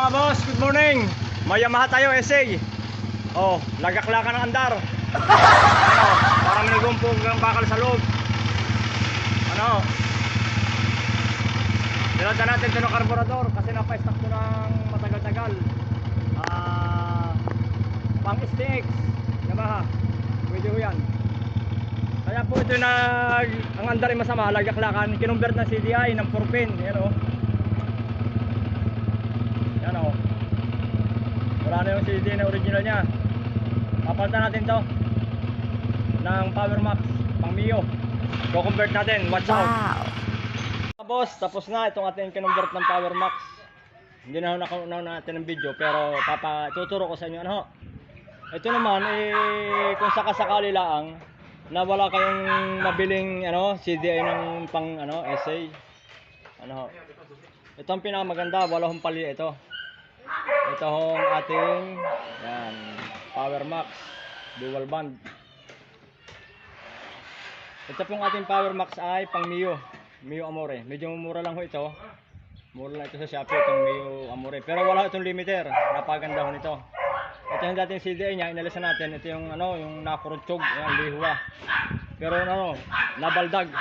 Mga boss, good morning. May Yamaha tayo SA. Oh, lagaklakan ng andar. ano, parang nigumpog ang bakal sa loob. Ano? Dinata natin ito ng karburador kasi napa-stock to ng matagal-tagal. Ah, pang STX. Yamaha. Pwede ho yan. Kaya po ito na ang andar ay masama, lagaklakan. Kinumbert ng CDI ng 4 pin. Yan o. Yan o. Wala na yung CD na original niya. Papalitan natin to ng Power Max pang Mio. Go-convert natin. Watch out. Wow. Mga boss, tapos na itong ating kinonvert ng Power Max. Hindi na nakaunaw natin ng video pero papa tuturo ko sa inyo ano. Ito naman eh kung sakasakali lang na wala kayong mabiling ano CDI ng pang ano essay. Ano ho. Ito ang pinakamaganda, wala hong pali ito. Ito hong ating yan, Power Max dual band. Ito pong ating Power Max ay pang Mio. Mio Amore. Medyo mura lang ho ito. Mura lang ito sa Shopee itong Mio Amore. Pero wala itong limiter. Napaganda ho nito. Ito yung dating CDI niya, inalisan natin. Ito yung ano, yung nakurutsyog, yung lihua. Pero ano, nabaldag.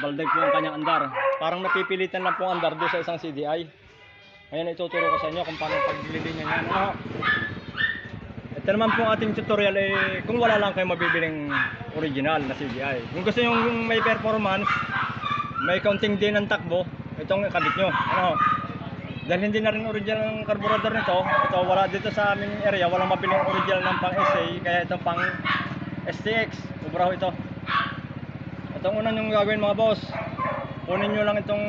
Baldag po yung kanyang andar. Parang napipilitan lang po ang andar doon sa isang CDI. Ngayon ituturo ko sa inyo kung paano paglilinya niya. Ano? Ito naman po ating tutorial eh, kung wala lang kayo mabibiling original na CDI. Kung gusto yung may performance, may counting din ng takbo, itong kabit nyo. Ano? Dahil hindi na rin original ang carburetor nito, ito wala dito sa aming area, walang mabiling original ng pang SA, kaya ito pang STX, ubra ho ito. Itong una yung gagawin mga boss, kunin nyo lang itong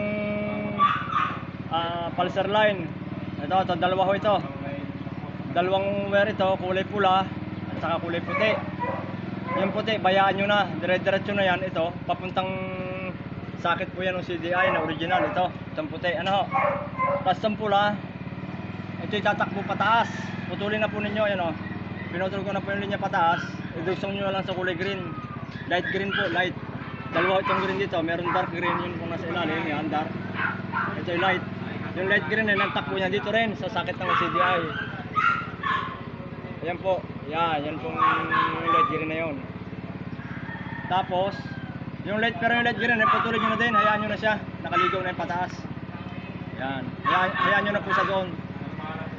ah, pulsar line. Ito, ito, dalawa ho ito. Dalawang wire ito, kulay pula at saka kulay puti. Yung puti, bayaan nyo na, dire-diretso na yan ito, papuntang sakit po yan ng CDI na original ito, itong puti. Ano ho? Tapos itong pula, ito itatakbo pataas. Putulin na po ninyo, yan o. Pinutol ko na po yung linya pataas. Idugsong nyo lang sa kulay green. Light green po, light. Dalawa itong green dito. Meron dark green yun kung nasa ilalim. Yan, dark. Ito yung light. Yung light green na nagtakbo niya dito rin sa sakit ng CDI. Ayan po. Yan, yan pong light green na yun. Tapos, yung light, pero yung light green, eh, putulin nyo na din. Hayaan nyo na siya. Nakaligaw na yung pataas. Yan. Hayaan, hayaan nyo na po sa doon.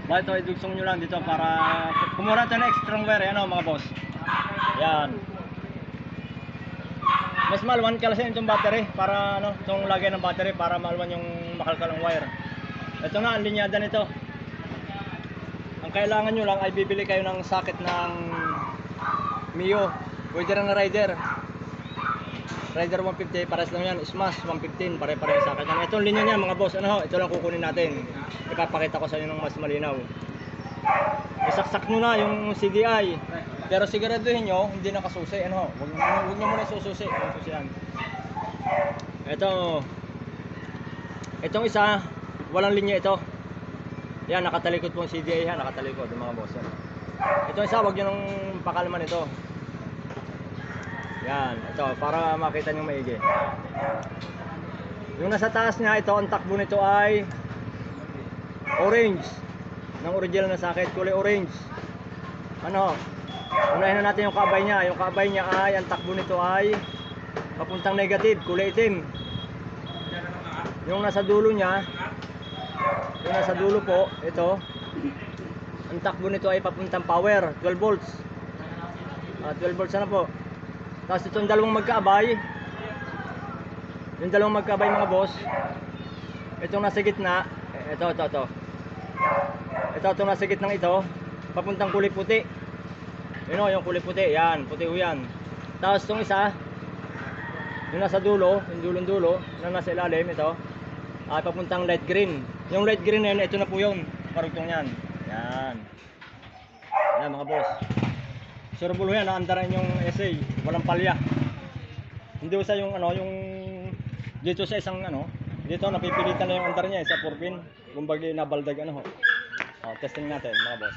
Bakit ito, idugsong nyo lang dito para kumuha tayo ng extra wire. Yan o mga boss. Yan. Mas malwan kalasin itong battery para ano, itong lagay ng battery para malwan yung makalkal wire. Ito na ang linyada nito. Ang kailangan nyo lang ay bibili kayo ng socket ng Mio. Pwede na rider. Rider 150, pares lang yan. Smash 115, pare-pare sa akin. Ito ang linya niya mga boss. Ano ho? Ito lang kukunin natin. Ipapakita ko sa inyo ng mas malinaw. Isaksak nyo na yung CDI. Pero siguraduhin nyo, hindi nakasusi. Ano ho? Huwag, huwag, nyo muna sususi. Ang susian. Ito. Itong isa, walang linya ito. Yan, nakatalikod po ang CDI yan. Nakatalikod yung mga boss. Yan. Ito isa, wag nyo nang pakalman ito. Yan, ito, para makita nyo maigi. Yung nasa taas niya, ito, ang takbo nito ay orange. Ng original na sakit, kulay orange. Ano? Unahin na natin yung kabay niya. Yung kabay niya ay, ang takbo nito ay papuntang negative, kulay itim. Yung nasa dulo niya, yung nasa dulo po, ito, ang takbo nito ay papuntang power, 12 volts. Ah, 12 volts na po. Tapos itong dalawang magkaabay, yung dalawang magkaabay mga boss, itong nasa gitna, ito, ito, ito. Ito, itong nasa gitnang ito, papuntang kulay puti. Yun o, yung kulay puti, yan, puti yan. Tapos itong isa, yung nasa dulo, yung dulong dulo, na nasa ilalim, ito, ay papuntang light green. Yung light green na yun, ito na po yun, parugtong yan. Yan. Yan mga boss. Surbol yan, naandaran yung essay, walang palya. Hindi sa yung ano, yung dito sa isang ano, dito napipilitan na yung andar niya sa purpin. Kumbaga nabaldag ano ho. Oh, testing natin mga boss.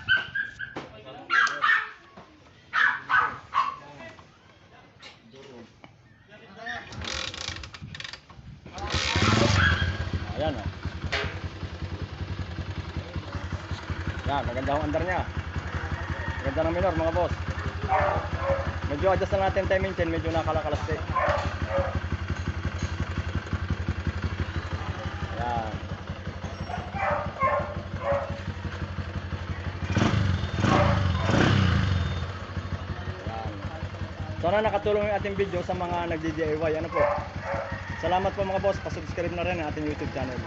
Ayan oh. Yan, maganda ang andar niya. Ganda ng minor mga boss. Medyo adjust na natin timing chain, medyo nakalakalasti. Yan. Yan. Sana nakatulong yung ating video sa mga nagdi-DIY. Ano po? Salamat po mga boss. Pasubscribe na rin ang ating YouTube channel.